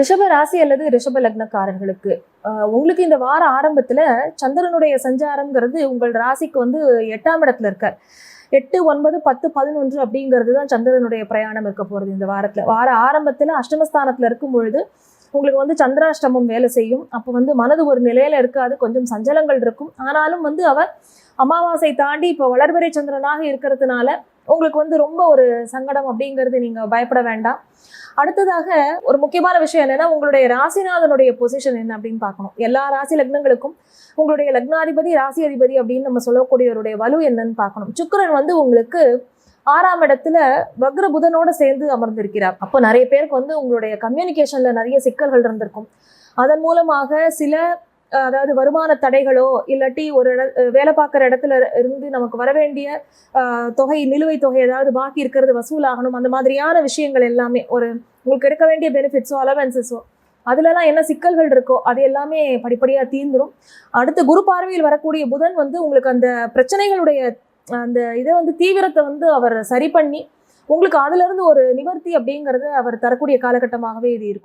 ரிஷப ராசி அல்லது ரிஷப லக்னக்காரர்களுக்கு உங்களுக்கு இந்த வார ஆரம்பத்துல சந்திரனுடைய சஞ்சாரம்ங்கிறது உங்கள் ராசிக்கு வந்து எட்டாம் இடத்துல இருக்கார். எட்டு ஒன்பது பத்து பதினொன்று அப்படிங்கிறது தான் சந்திரனுடைய பிரயாணம் இருக்க போறது இந்த வாரத்துல. வார ஆரம்பத்துல அஷ்டமஸ்தானத்துல இருக்கும் பொழுது உங்களுக்கு வந்து சந்திராஷ்டமம் வேலை செய்யும். அப்போ வந்து மனது ஒரு நிலையில இருக்காது கொஞ்சம் சஞ்சலங்கள் இருக்கும். ஆனாலும் வந்து அவர் அமாவாசை தாண்டி இப்போ வளர்பிறை சந்திரனாக இருக்கிறதுனால உங்களுக்கு வந்து ரொம்ப ஒரு சங்கடம் அப்படிங்கிறது நீங்கள் பயப்பட வேண்டாம். அடுத்ததாக ஒரு முக்கியமான விஷயம் என்னன்னா உங்களுடைய ராசிநாதனுடைய பொசிஷன் என்ன அப்படின்னு பார்க்கணும். எல்லா ராசி லக்னங்களுக்கும் உங்களுடைய லக்னாதிபதி ராசி அதிபதி அப்படின்னு நம்ம சொல்லக்கூடியவருடைய வலு என்னன்னு பார்க்கணும். சுக்கரன் வந்து உங்களுக்கு ஆறாம் இடத்துல வக்ர புதனோட சேர்ந்து அமர்ந்திருக்கிறார். அப்போ நிறைய பேருக்கு வந்து உங்களுடைய கம்யூனிகேஷன்ல நிறைய சிக்கல்கள் இருந்திருக்கும். அதன் மூலமாக சில அதாவது வருமான தடைகளோ இல்லாட்டி ஒரு இட வேலை பார்க்குற இடத்துல இருந்து நமக்கு வர வேண்டிய தொகை நிலுவைத் தொகை ஏதாவது பாக்கி இருக்கிறது வசூலாகணும். அந்த மாதிரியான விஷயங்கள் எல்லாமே ஒரு உங்களுக்கு எடுக்க வேண்டிய பெனிஃபிட்ஸோ அலவன்சஸோ அதுலலாம் என்ன சிக்கல்கள் இருக்கோ அது எல்லாமே படிப்படியாக தீர்ந்துடும் அடுத்து குரு பார்வையில் வரக்கூடிய புதன் வந்து உங்களுக்கு அந்த பிரச்சனைகளுடைய அந்த இதை வந்து தீவிரத்தை வந்து அவர் சரி பண்ணி உங்களுக்கு அதுலேருந்து ஒரு நிவர்த்தி அப்படிங்கிறது அவர் தரக்கூடிய காலகட்டமாகவே இது இருக்கும்.